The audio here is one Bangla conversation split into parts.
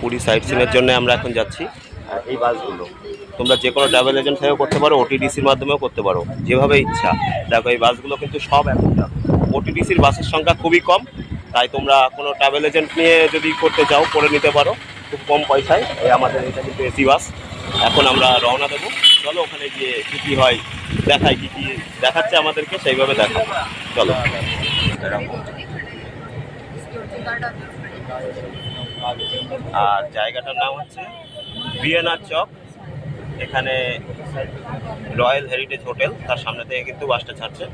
পুরী সাইট সিনের জন্য আমরা এখন যাচ্ছি। এই বাসগুলো তোমরা যে কোনো ট্রাভেল এজেন্ট থেকেও করতে পারো ওটিডিসির মাধ্যমেও করতে পারো, যেভাবে ইচ্ছা। দেখো, এই বাসগুলো কিন্তু সব এখন ওটিডিসির বাসের সংখ্যা খুবই কম, তাই তোমরা কোনো ট্রাভেল এজেন্ট নিয়ে যদি করতে চাও করে নিতে পারো। খুব কম পয়সায়। এই আমাদের এটা কিন্তু এসি বাস। এখন আমরা রওনা দেবো। চলো, ওখানে গিয়ে কী কী হয়, দেখাই, কী কী দেখাচ্ছে আমাদেরকে, সেইভাবে দেখাবো। চলো। আর জায়গাটার নাম হচ্ছে বিএনআর চক। এখানে রয়্যাল হেরিটেজ হোটেল তার সামনে থেকে কিন্তু বাসটা ছাড়ছে।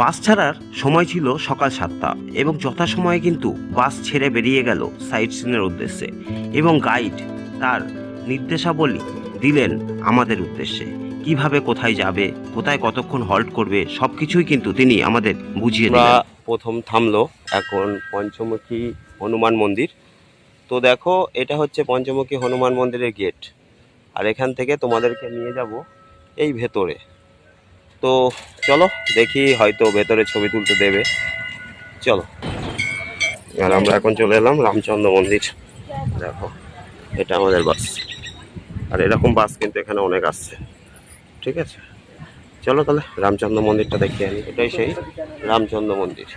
বাস ছাড়ার সময় ছিল সকাল সাতটা এবং যথাসময়ে কিন্তু বাস ছেড়ে বেরিয়ে গেল সাইট সিনের উদ্দেশ্যে এবং গাইড তার নির্দেশাবলী দিলেন আমাদের উদ্দেশ্যে। কীভাবে কোথায় যাবে কোথায় কতক্ষণ হল্ট করবে সব কিছুই কিন্তু তিনি আমাদের বুঝিয়ে দিলেন। প্রথম থামলো এখন পঞ্চমুখী হনুমান মন্দির। তো দেখো, এটা হচ্ছে পঞ্চমুখী হনুমান মন্দিরের গেট আর এখান থেকে তোমাদেরকে নিয়ে যাব এই ভেতরে। তো চলো, দেখি হয়তো ভেতরে ছবি তুলতে দেবে। চলো। আর আমরা এখন চলে এলাম রামচন্দ্র মন্দির। দেখো, এটা আমাদের বাস। আর এরকম বাস কিন্তু এখানে অনেক আসছে। ঠিক আছে? চলো তাহলে রামচন্দ্র মন্দিরটা দেখে আনি। এটাই সেই রামচন্দ্র মন্দির।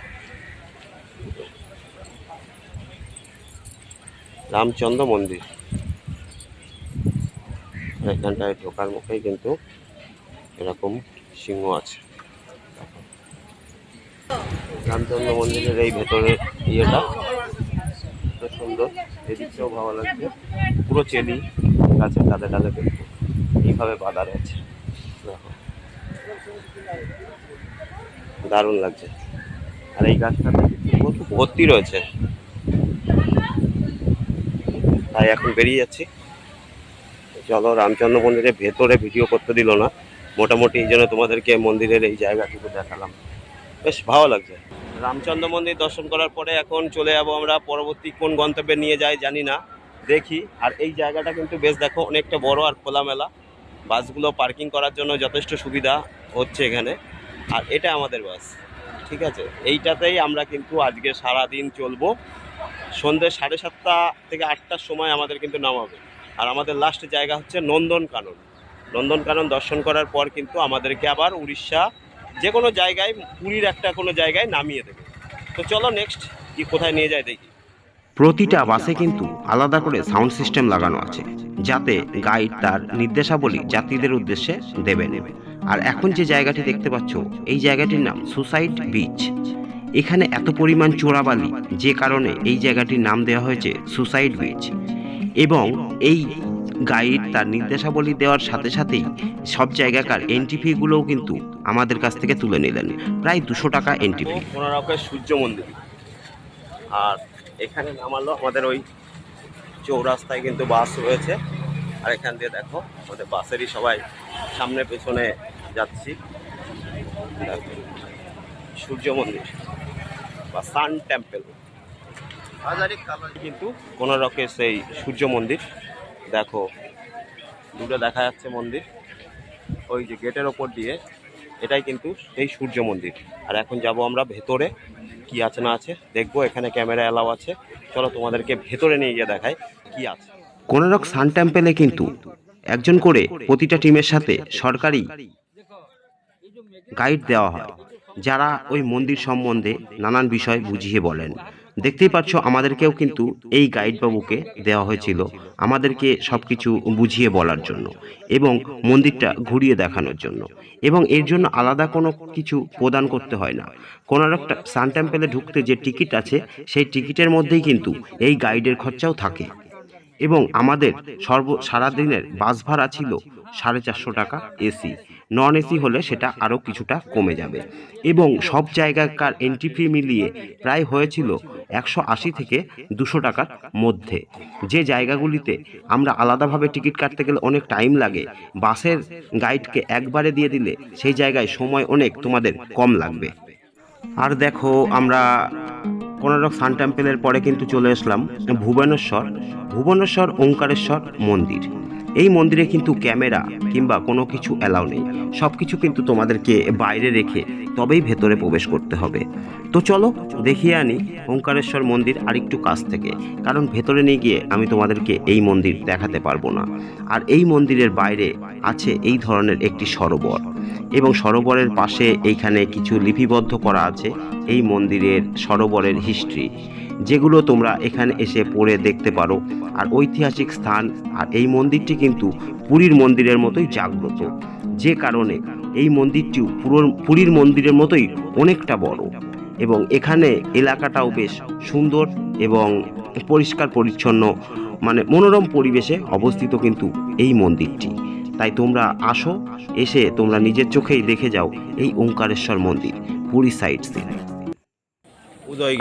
রামচন্দ্র মন্দির। এখানটায় ঢোকার মুখেই কিন্তু এরকম সিংহ আছে। রামচন্দ্র মন্দিরের এই ভেতরের ইয়েটা সুন্দর। এদিকটাও ভালো লাগছে। পুরো চেলি গাছের কাঁধে ডালে কিন্তু এইভাবে বাঁধা রয়েছে। দারুণ লাগছে। আর এই গাছটা ভর্তি রয়েছে। তাই এখন বেরিয়ে যাচ্ছি। চলো রামচন্দ্র মন্দিরের ভেতরে ভিডিও করতে দিল না। মোটামুটি এই জন্য তোমাদেরকে মন্দিরের এই জায়গাটুকু দেখালাম। বেশ ভালো লাগছে। রামচন্দ্র মন্দির দর্শন করার পরে এখন চলে যাব আমরা পরবর্তী কোন গন্তব্যে নিয়ে যাই জানি না। দেখি। আর এই জায়গাটা কিন্তু বেশ দেখো, অনেকটা বড় আর খোলামেলা। বাসগুলো পার্কিং করার জন্য যথেষ্ট সুবিধা। হচ্ছে এখানে। আর এটা আমাদের বাস, ঠিক আছে? এইটাতেই আমরা কিন্তু আজকে সারা দিন চলবো। সন্ধ্যে সাড়ে সাতটা থেকে আটটার সময় আমাদের কিন্তু নামাবে। আর আমাদের লাস্ট জায়গা হচ্ছে নন্দনকানন। নন্দনকানন দর্শন করার পর কিন্তু আমাদেরকে আবার উড়িষ্যা যে কোনো জায়গায়, পুরীর একটা কোনো জায়গায় নামিয়ে দেবে। তো চলো নেক্সট কি কোথায় নিয়ে যায় দেখি। প্রতিটা বাসে কিন্তু আলাদা করে সাউন্ড সিস্টেম লাগানো আছে, যাতে গাইড তার নির্দেশাবলী যাত্রীদের উদ্দেশ্যে দেবে। নেবে আর এখন যে জায়গাটি দেখতে পাচ্ছ, এই জায়গাটির নাম সুসাইড বিচ এখানে এত পরিমাণ চোরাবালি, যে কারণে এই জায়গাটির নাম দেওয়া হয়েছে সুসাইড বিচ এবং এই গাইড তার নির্দেশাবলী দেওয়ার সাথে সাথেই সব জায়গাকার এন্ট্রি ফিগুলোও কিন্তু আমাদের কাছ থেকে তুলে নিলেন। প্রায় দুশো টাকা এন্ট্রি ফি সূর্য মন্দির। আর এখানে নামালো আমাদের ওই চৌরাস্তায় কিন্তু বাস রয়েছে। আর এখান দিয়ে দেখো, আমাদের বাসেরই সবাই সামনে পেছনে যাচ্ছি। সূর্য মন্দির বা সান টেম্পল। কিন্তু কোনারকের সেই সূর্য মন্দির, দেখো, দুটো দেখা যাচ্ছে মন্দির। ওই যে গেটের ওপর দিয়ে, এটাই কিন্তু এই সূর্য মন্দির। আর এখন যাব আমরা ভেতরে, কি আছে না আছে, দেখব, এখানে ক্যামেরা অ্যালাউ আছে। চলো তোমাদেরকে ভেতরে নিয়ে গিয়ে দেখাই কি আছে। কোনারক সান টেম্পেলে কিন্তু একজন করে প্রতিটা টিমের সাথে সরকারি গাইড দেওয়া হয়, যারা ওই মন্দির সম্বন্ধে নানান বিষয় বুঝিয়ে বলেন। দেখতেই পাচ্ছ, আমাদেরকেও কিন্তু এই গাইড বাবুকে দেওয়া হয়েছিল আমাদেরকে সব কিছু বুঝিয়ে বলার জন্য এবং মন্দিরটা ঘুরিয়ে দেখানোর জন্য। এবং এর জন্য আলাদা কোনো কিছু প্রদান করতে হয় না। কোনারকটা সান টেম্পেলে ঢুকতে যে টিকিট আছে, সেই টিকিটের মধ্যেই কিন্তু এই গাইডের খরচাও থাকে। এবং আমাদের সর্ব সারাদিনের বাস ভাড়া ছিল সাড়ে চারশো টাকা এসি। নন এসি হলে সেটা আরও কিছুটা কমে যাবে। এবং সব জায়গাকার এন্ট্রি ফি মিলিয়ে প্রায় হয়েছিল একশো আশি থেকে দুশো টাকার মধ্যে। যে জায়গাগুলিতে আমরা আলাদাভাবে টিকিট কাটতে গেলে অনেক টাইম লাগে, বাসের গাইডকে একবারে দিয়ে দিলে সেই জায়গায় সময় অনেক তোমাদের কম লাগবে। আর দেখো, আমরা কোনারক সান টেম্পেলের পরে কিন্তু চলে আসলাম ভুবনেশ্বর ভুবনেশ্বর ওঙ্কারেশ্বর মন্দির। এই মন্দিরে কিন্তু ক্যামেরা কিংবা কোনো কিছু অ্যালাউ নেই। সব কিছু কিন্তু তোমাদেরকে বাইরে রেখে তবেই ভেতরে প্রবেশ করতে হবে। তো চলো, দেখিয়ে আনি ওঙ্কারেশ্বর মন্দির আরেকটু কাছ থেকে, কারণ ভেতরে নিয়ে গিয়ে আমি তোমাদেরকে এই মন্দির দেখাতে পারব না। আর এই মন্দিরের বাইরে আছে এই ধরনের একটি সরোবর এবং সরোবরের পাশে এইখানে কিছু লিপিবদ্ধ করা আছে এই মন্দিরের সরোবরের হিস্ট্রি যেগুলো তোমরা এখানে এসে পড়ে দেখতে পারো। আর ঐতিহাসিক স্থান আর এই মন্দিরটি কিন্তু পুরীর মন্দিরের মতোই জাগ্রত। যে কারণে এই মন্দিরটিও পুরো পুরীর মন্দিরের মতোই অনেকটা বড়। এবং এখানে এলাকাটাও বেশ সুন্দর এবং পরিষ্কার পরিচ্ছন্ন মানে মনোরম পরিবেশে অবস্থিত কিন্তু এই মন্দিরটি। তাই তোমরা আসো, এসে তোমরা নিজের চোখেই দেখে যাও এই ওঙ্কারেশ্বর মন্দির, পুরী সাইড সিন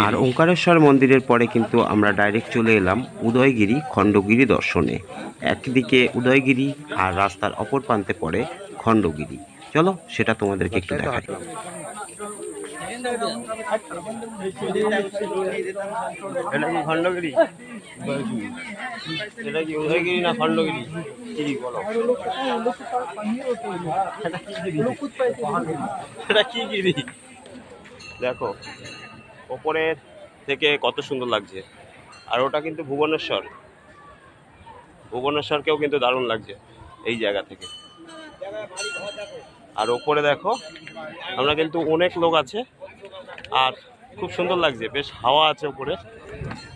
আর ওঙ্কারেশ্বর মন্দিরের পরে কিন্তু আমরা ডাইরেক্ট চলে এলাম উদয়গিরি খণ্ডগিরি দর্শনে। একদিকে উদয়গিরি আর রাস্তার অপর প্রান্তে পড়ে খণ্ডগিরি। চলো সেটা তোমাদেরকে একটু দেখাই। এটা কি খণ্ডগিরি? এটা কি উদয়গিরি না খণ্ডগিরি? কি বলো। এটা কি গিরি? এটা কি গিরি? দেখো। ওপরের থেকে কত সুন্দর লাগছে। আর ওটা কিন্তু ভুবনেশ্বর। ভুবনেশ্বরকেও কিন্তু দারুণ লাগছে এই জায়গা থেকে। আর ওপরে দেখো, আমরা কিন্তু অনেক লোক আছে, আর খুব সুন্দর লাগছে, বেশ হাওয়া আছে ওপরে।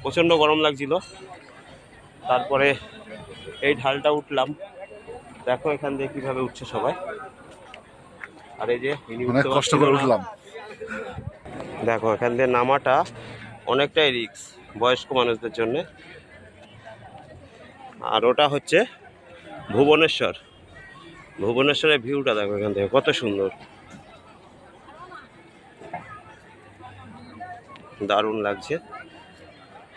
প্রচণ্ড গরম লাগছিল। তারপরে এই ঢালটা উঠলাম। দেখো এখান দিয়ে কীভাবে উঠছে সবাই। আর এই যে কষ্ট করে উঠলাম। দেখো, এখান দিয়ে নামাটা অনেকটাই রিক্স বয়স্ক মানুষদের জন্য। আর ওটা হচ্ছে ভুবনেশ্বর। ভুবনেশ্বরের ভিউটা দেখো এখান থেকে, কত সুন্দর। দারুণ লাগছে।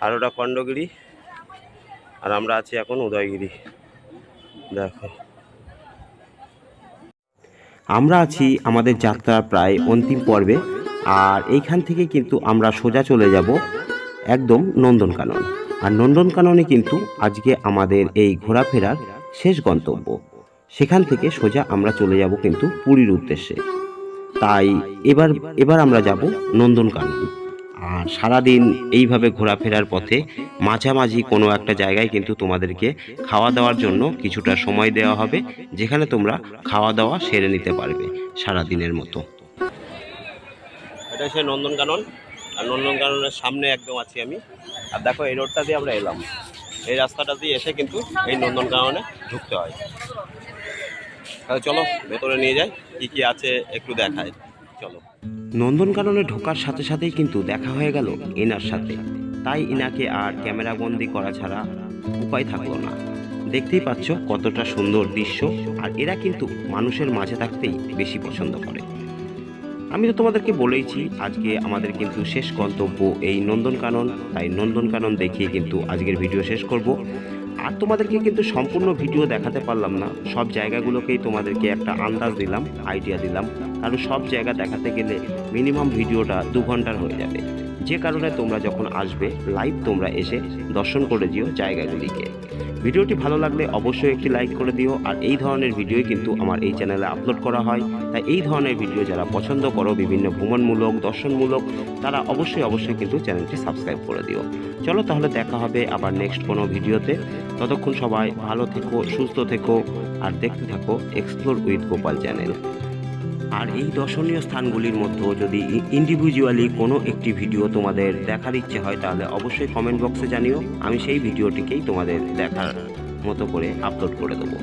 আর ওটা খণ্ডগিরি। আর আমরা আছি এখন উদয়গিরি। দেখো। আমরা আছি আমাদের যাত্রার প্রায় অন্তিম পর্বে। আর এইখান থেকে কিন্তু আমরা সোজা চলে যাব একদম নন্দনকানন আর নন্দনকাননে কিন্তু আজকে আমাদের এই ঘোরাফেরার শেষ গন্তব্য। সেখান থেকে সোজা আমরা চলে যাব কিন্তু পুরীর উদ্দেশ্যে। তাই এবার এবার আমরা যাব নন্দনকানন আর সারাদিন এইভাবে ঘোরাফেরার পথে মাঝামাঝি কোনো একটা জায়গায় কিন্তু তোমাদেরকে খাওয়া দাওয়ার জন্য কিছুটা সময় দেওয়া হবে, যেখানে তোমরা খাওয়া দাওয়া সেরে নিতে পারবে সারাদিনের মতো। এটা হচ্ছে নন্দনকানন, আর নন্দনকাননের সামনে একদম আছি আমি। আর দেখো, এই রোডটা দিয়ে আমরা এলাম। এই রাস্তাটা দিয়ে এসে কিন্তু এই নন্দনকাননে ঢুকতে হয়। তাহলে চলো, ভেতরে নিয়ে যাই, কি কি আছে একটু দেখায় চলো। নন্দনকাননে ঢোকার সাথে সাথেই কিন্তু দেখা হয়ে গেল এনার সাথে। তাই ইনাকে আর ক্যামেরা বন্দি করা ছাড়া উপায় থাকল না। দেখতেই পাচ্ছ কতটা সুন্দর দৃশ্য, আর এরা কিন্তু মানুষের মাঝে থাকতেই বেশি পছন্দ করে। আমি তো তোমাদেরকে বলেইছি, আজকে আমাদের কিন্তু শেষ গন্তব্য এই নন্দনকানন। তাই নন্দনকানন দেখিয়ে কিন্তু আজকের ভিডিও শেষ করব। আর তোমাদেরকে কিন্তু সম্পূর্ণ ভিডিও দেখাতে পারলাম না। সব জায়গাগুলোকেই তোমাদেরকে একটা আন্দাজ দিলাম আইডিয়া দিলাম। কারণ সব জায়গা দেখাতে গেলে মিনিমাম ভিডিওটা দু ঘণ্টার হয়ে যাবে। যে কারণে তোমরা যখন আসবে লাইভ তোমরা এসে দর্শন করে দিও জায়গাগুলিকে। ভিডিওটি ভালো লাগলে অবশ্যই একটি লাইক করে দিও, আর এই ধরনের ভিডিওই কিন্তু আমার এই চ্যানেলে আপলোড করা হয়। তাই এই ধরনের ভিডিও যারা পছন্দ করো, বিভিন্ন ভ্রমণমূলক, দর্শনমূলক, তারা অবশ্যই অবশ্যই কিন্তু চ্যানেলটি সাবস্ক্রাইব করে দিও। চলো তাহলে দেখা হবে আবার নেক্সট কোনো ভিডিওতে। ততক্ষণ সবাই ভালো থেকো, সুস্থ থেকো, আর দেখতে থাকো এক্সপ্লোর উইথ গোপাল চ্যানেল আর এই দর্শনীয় স্থানগুলির মধ্যে যদি ইন্ডিভিজুয়ালি কোনো একটি ভিডিও তোমাদের দেখার ইচ্ছে হয়, তাহলে অবশ্যই কমেন্ট বক্সে জানিও। আমি সেই ভিডিওটিকেই তোমাদের দেখার মতো করে আপলোড করে দেবো।